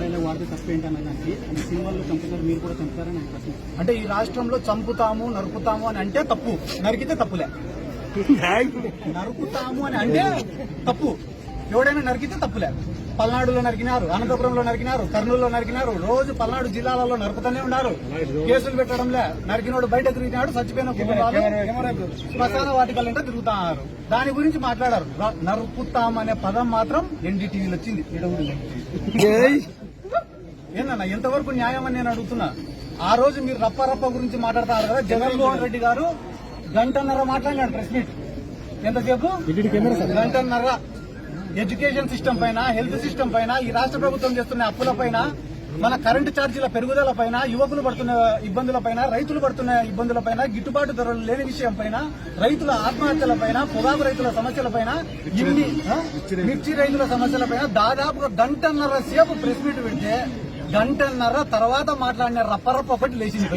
Dialogue వాడితే సినిమాల్లో చంపుతారు మీరు కూడా చంపుతారని నాకు ప్రశ్న. అంటే ఈ రాష్ట్రంలో చంపుతాము నరుకుతాము అని అంటే తప్పు. నరికితే తప్పులే. నరుకుతాము అని అంటే తప్పు. ఎవడైనా నరికితే తప్పులే. పల్నాడులో నరికినారు అనంతపురంలో నరికినారు కర్నూలులో నరికినారు రోజు పల్నాడు జిల్లాలలో నరుకుతూనే ఉన్నారు. కేసులు పెట్టడంలే. నరికినోడు బయట తిరిగినాడు చచ్చిపోయిన కుటుంబాలు శ్మశాన వాటికలంటే తిరుగుతున్నారు దాని గురించి మాట్లాడారు. ర- నరుకుతాం అనే పదం మాత్రం ఎన్డీటీవీలో వచ్చింది. ఏందన్నా ఎంతవరకు న్యాయం అని నేను అడుగుతున్నా. ఆ రోజు మీరు రప్ప రప్ప గురించి మాట్లాడతారు కదా జగన్మోహన్ రెడ్డి గారు గంటన్నర మాట్లాడినాడు ప్రెస్ మీట్. ఎంతసేపు? గంటన్నర. ఎడ్యుకేషన్ సిస్టమ్ పైన హెల్త్ సిస్టమ్ పైన ఈ రాష్ట్ర ప్రభుత్వం చేస్తున్న అప్పుల పైన మన కరెంటు ఛార్జీల పెరుగుదల పైన యువకులు పడుతున్న ఇబ్బందుల పైన రైతులు పడుతున్న ఇబ్బందుల పైన గిట్టుబాటు ధరలు లేని విషయం పైన రైతుల ఆత్మహత్యల పైన పొగాకు రైతుల సమస్యల పైన ఇన్ని? మిర్చి రైతుల సమస్యల పైన దాదాపుగా గంటన్నర సేపు ప్రెస్ మీట్ పెడితే గంటన్నర తర్వాత మాట్లాడిన రప్పరప్ప ఒకటి లేచింది